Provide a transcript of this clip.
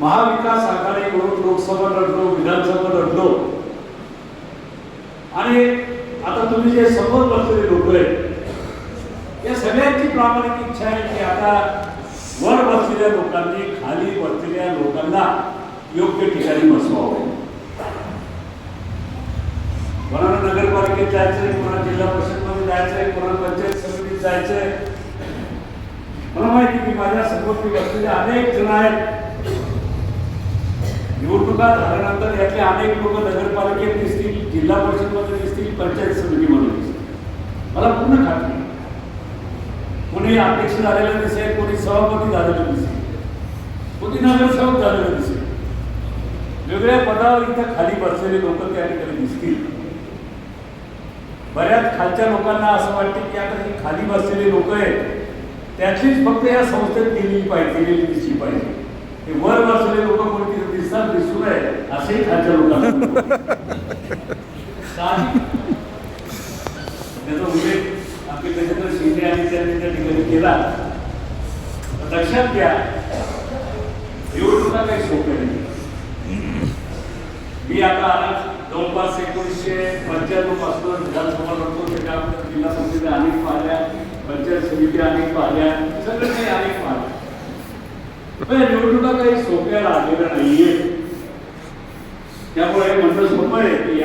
महाविकास आघाडीकडून लोकसभा लढलो विधानसभा लढलो. आणि आता तुम्ही जे समोर बसलेले लोक आहेत या सगळ्यांची प्रामाणिक इच्छा आहे की आता वर बसलेल्या लोकांनी खाली बसलेल्या लोकांना योग्य ठिकाणी बसवावं. कोणाला नगरपालिकेत जायचंय कोणाला जिल्हा परिषदमध्ये जायचंय कोणाला पंचायत समितीत जायचंय मला माहिती की माझ्यासमोर मी बसलेले अनेक जण आहेत. निवडणुका झाल्यानंतर यातले अनेक लोक नगरपालिकेत दिसतील जिल्हा परिषदमध्ये दिसतील पंचायत समितीमध्ये दिसतील. मला पूर्ण खात्री कोणी अध्यक्ष झालेलं दिसेल कोणी सभापती झालेलं दिसेल कोणी नगरसेवक झालेलं दिसेल. वेगळ्या पदावर इथं खाली बसलेले लोक त्या ठिकाणी दिसतील. बऱ्याच खालच्या लोकांना असं वाटतं की आता जी खाली बसलेले लोक आहेत त्याचीच फक्त या संस्थेत दिली पाहिजे दिसली पाहिजे. हे वर बसलेले लोक कोणती दिसतात दिसू नये असेही खालच्या लोकांना. त्याचा उल्लेख आपले गजेंद्र शिंदे आणि त्यांनी त्या ठिकाणी केला लक्षात घ्या निवडणुका काही सोप्या नाही मी आता आला जवळपास एकोणीसशे पंच्याण्णवपासून विधानसभा लढतो त्याच्यानंतर जिल्हा परिषद अनेक पाहिल्या पंचायत समिती अनेक पाहिल्या सगळं काही अनेक पाहिल्या पण या निवडणुका काही सोप्या लागलेल्या नाहीये त्यामुळे म्हणणं सोपं आहे की